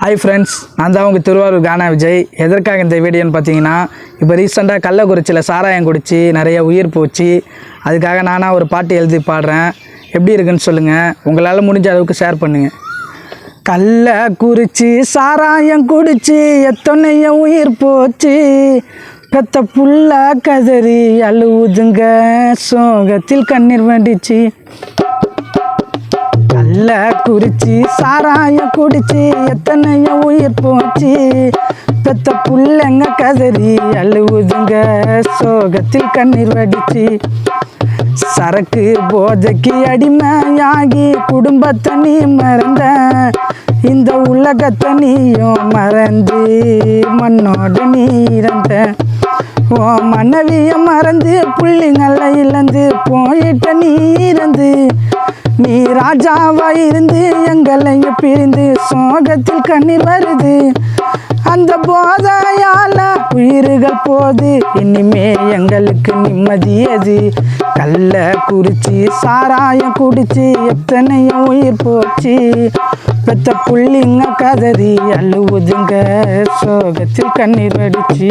Hi friends நான் தான் உங்கள் திருவாரூர் கானா விஜய். எதற்காக இந்த வீடியோன்னு பார்த்தீங்கன்னா இப்போ ரீசெண்டாக கள்ளக்குறிச்சியில் சாராயம் குடித்து நிறைய உயிர் போச்சு. அதுக்காக நானாக ஒரு பாட்டு எழுதி பாடுறேன். எப்படி இருக்குன்னு சொல்லுங்கள் உங்களால் முடிஞ்ச அளவுக்கு ஷேர் பண்ணுங்கள் கல்ல குறிச்சி சாராயம் குடிச்சு எத்தனைய உயிர் போச்சு. பெத்த புல்லா கதறி அழுவுதுங்க சோகத்தில் கண்ணீர் வேண்டிச்சு கல்ல குறிச்சி சாராய குடிச்சு எத்தனையோ உயிர் போச்சு. பெத்த புள்ளைங்க கதறி அழுவுதுங்க சோகத்தில் கண்ணீர் வடிச்சு. சரக்கு போதைக்கு அடிமையாகி குடும்பத்தை நீ மறந்த. இந்த உலகத்தை நீயும் மறந்து மண்ணோடு நீ இறந்த. ஓ மனைவிய மறந்து புள்ளிங்களை இழந்து போயிட்ட நீ இறந்து. நீ ராஜாவா இருந்து எங்களை பிரிந்து சோகத்தில் கண்ணீர் வருது. அந்த போதையால உயிர்கள் போது இனிமே எங்களுக்கு நிம்மதியது கல்ல குறிச்சி சாராயம் குடிச்சு எத்தனையும் உயிர் போச்சு? பெத்த புள்ளிங்க கதறி அழுவுதுங்க. சோகத்தில் கண்ணீர் வடிச்சு.